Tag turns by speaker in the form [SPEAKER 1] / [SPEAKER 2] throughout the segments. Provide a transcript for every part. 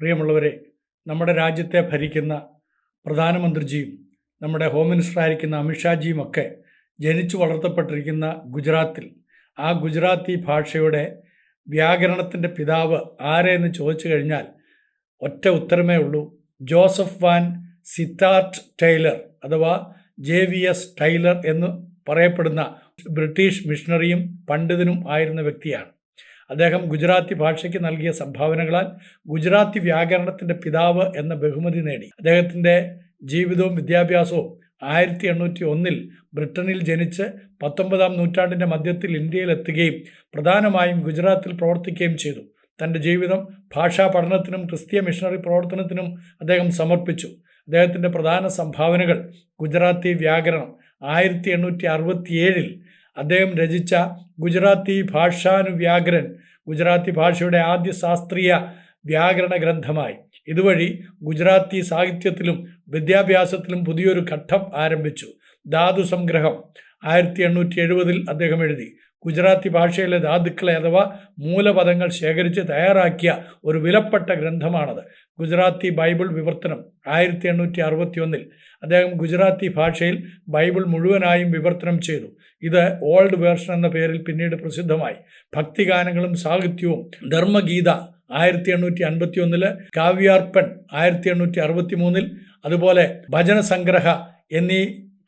[SPEAKER 1] പ്രിയമുള്ളവരെ നമ്മുടെ രാജ്യത്തെ ഭരിക്കുന്ന പ്രധാനമന്ത്രിജിയും നമ്മുടെ ഹോം മിനിസ്റ്ററായിരിക്കുന്ന അമിത്ഷാജിയും ഒക്കെ ജനിച്ചു വളർത്തപ്പെട്ടിരിക്കുന്ന ഗുജറാത്തിൽ ആ ഗുജറാത്തി ഭാഷയുടെ വ്യാകരണത്തിന്റെ പിതാവ് ആരെന്ന് ചോദിച്ചു കഴിഞ്ഞാൽ ഒറ്റ ഉത്തരമേ ഉള്ളൂ. ജോസഫ് വാൻ സിത്താർട്ട് ടൈലർ അഥവാ ജെ വി എസ് ടൈലർ എന്ന് പറയപ്പെടുന്ന ബ്രിട്ടീഷ് മിഷണറിയും പണ്ഡിതനും ആയിരുന്ന വ്യക്തിയാണ്. അദ്ദേഹം ഗുജറാത്തി ഭാഷയ്ക്ക് നൽകിയ സംഭാവനകളാൽ ഗുജറാത്തി വ്യാകരണത്തിന്റെ പിതാവ് എന്ന ബഹുമതി നേടി. അദ്ദേഹത്തിന്റെ ജീവിതവും വിദ്യാഭ്യാസവും ആയിരത്തി എണ്ണൂറ്റി ഒന്നിൽ ബ്രിട്ടനിൽ ജനിച്ച് പത്തൊമ്പതാം നൂറ്റാണ്ടിന്റെ മധ്യത്തിൽ ഇന്ത്യയിലെത്തുകയും പ്രധാനമായും ഗുജറാത്തിൽ പ്രവർത്തിക്കുകയും ചെയ്തു. തന്റെ ജീവിതം ഭാഷാ പഠനത്തിനും ക്രിസ്തീയ മിഷണറി പ്രവർത്തനത്തിനും അദ്ദേഹം സമർപ്പിച്ചു. അദ്ദേഹത്തിന്റെ പ്രധാന സംഭാവനകൾ ഗുജറാത്തി വ്യാകരണം ആയിരത്തി എണ്ണൂറ്റി അറുപത്തിയേഴിൽ അദ്ദേഹം രചിച്ച ഗുജറാത്തി ഭാഷാനുവ്യാകരൻ ഗുജറാത്തി ഭാഷയുടെ ആദ്യ ശാസ്ത്രീയ വ്യാകരണ ഗ്രന്ഥമായി. ഇതുവഴി ഗുജറാത്തി സാഹിത്യത്തിലും വിദ്യാഭ്യാസത്തിലും പുതിയൊരു ഘട്ടം ആരംഭിച്ചു. ധാതു സംഗ്രഹം ആയിരത്തി എണ്ണൂറ്റി എഴുപതിൽ അദ്ദേഹം എഴുതി. ഗുജറാത്തി ഭാഷയിലെ ധാതുക്കളെ അഥവാ മൂലപദങ്ങൾ ശേഖരിച്ച് തയ്യാറാക്കിയ ഒരു വിലപ്പെട്ട ഗ്രന്ഥമാണത്. ഗുജറാത്തി ബൈബിൾ വിവർത്തനം ആയിരത്തി എണ്ണൂറ്റി അറുപത്തി ഒന്നിൽ അദ്ദേഹം ഗുജറാത്തി ഭാഷയിൽ ബൈബിൾ മുഴുവനായും വിവർത്തനം ചെയ്തു. ഇത് ഓൾഡ് വേർഷൻ എന്ന പേരിൽ പിന്നീട് പ്രസിദ്ധമായി. ഭക്തിഗാനങ്ങളും സാഹിത്യവും ധർമ്മഗീത ആയിരത്തി എണ്ണൂറ്റി അൻപത്തി കാവ്യാർപ്പൺ ആയിരത്തി എണ്ണൂറ്റി അറുപത്തി മൂന്നിൽ അതുപോലെ ഭജന സംഗ്രഹ എന്നീ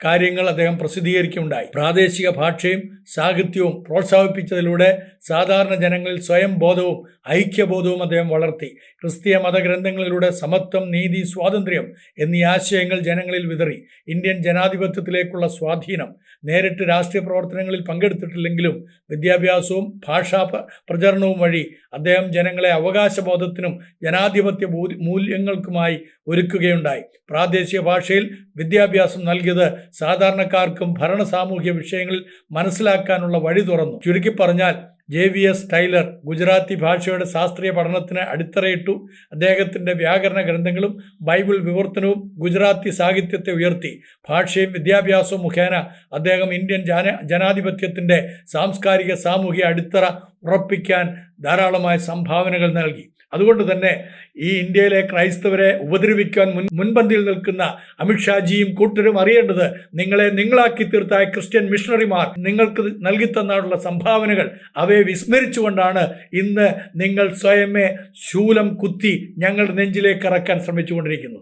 [SPEAKER 1] കാര്യങ്ങൾ അദ്ദേഹം പ്രസിദ്ധീകരിക്കുകയുണ്ടായി. പ്രാദേശിക ഭാഷയും സാഹിത്യവും പ്രോത്സാഹിപ്പിച്ചതിലൂടെ സാധാരണ ജനങ്ങളിൽ സ്വയം ബോധവും ഐക്യബോധവും അദ്ദേഹം വളർത്തി. ക്രിസ്തീയ മതഗ്രന്ഥങ്ങളിലൂടെ സമത്വം നീതി സ്വാതന്ത്ര്യം എന്നീ ആശയങ്ങൾ ജനങ്ങളിൽ വിതറി. ഇന്ത്യൻ ജനാധിപത്യത്തിലേക്കുള്ള സ്വാധീനം നേരിട്ട് രാഷ്ട്രീയ പ്രവർത്തനങ്ങളിൽ പങ്കെടുത്തിട്ടില്ലെങ്കിലും വിദ്യാഭ്യാസവും ഭാഷാ പ്രചരണവും വഴി അദ്ദേഹം ജനങ്ങളെ അവകാശബോധത്തിനും ജനാധിപത്യ മൂല്യങ്ങൾക്കുമായി ഒരുക്കുകയുണ്ടായി. പ്രാദേശിക ഭാഷയിൽ വിദ്യാഭ്യാസം നൽകിയത് സാധാരണക്കാർക്കും ഭരണ സാമൂഹ്യ വിഷയങ്ങളിൽ മനസ്സിലാക്കാനുള്ള വഴി തുറന്നു. ചുരുക്കി പറഞ്ഞാൽ J V S Taylor Gujarati ഭാഷയുടെ ശാസ്ത്രീയ പഠനത്തിന് അടിത്തറയിട്ടു അദ്ദേഹത്തിന്റെ വ്യാകരണ ഗ്രന്ഥങ്ങളും ബൈബിൾ വിവർത്തനവും ഗുജറാത്തി സാഹിത്യത്തെ ഉയർത്തി. ഭാഷയും വിദ്യാഭ്യാസവും മുഖേന അദ്ദേഹം ഇന്ത്യൻ ജന ജനാധിപത്യത്തിന്റെ സാംസ്കാരിക സാമൂഹിക അടിത്തറ ഉറപ്പിക്കാൻ ധാരാളമായ സംഭാവനകൾ നൽകി. അതുകൊണ്ട് തന്നെ ഈ ഇന്ത്യയിലെ ക്രൈസ്തവരെ ഉപദ്രവിക്കാൻ മുൻ മുൻപന്തിയിൽ നിൽക്കുന്ന അമിത്ഷാജിയും കൂട്ടരും അറിയേണ്ടത് നിങ്ങളെ നിങ്ങളാക്കി തീർത്തായ ക്രിസ്ത്യൻ മിഷണറിമാർ നിങ്ങൾക്ക് നൽകി തന്നാനുള്ള സംഭാവനകൾ അവയെ വിസ്മരിച്ചുകൊണ്ടാണ് ഇന്ന് നിങ്ങൾ സ്വയമേ ശൂലം കുത്തി ഞങ്ങളുടെ നെഞ്ചിലേക്ക് ഇറക്കാൻ ശ്രമിച്ചുകൊണ്ടിരിക്കുന്നത്.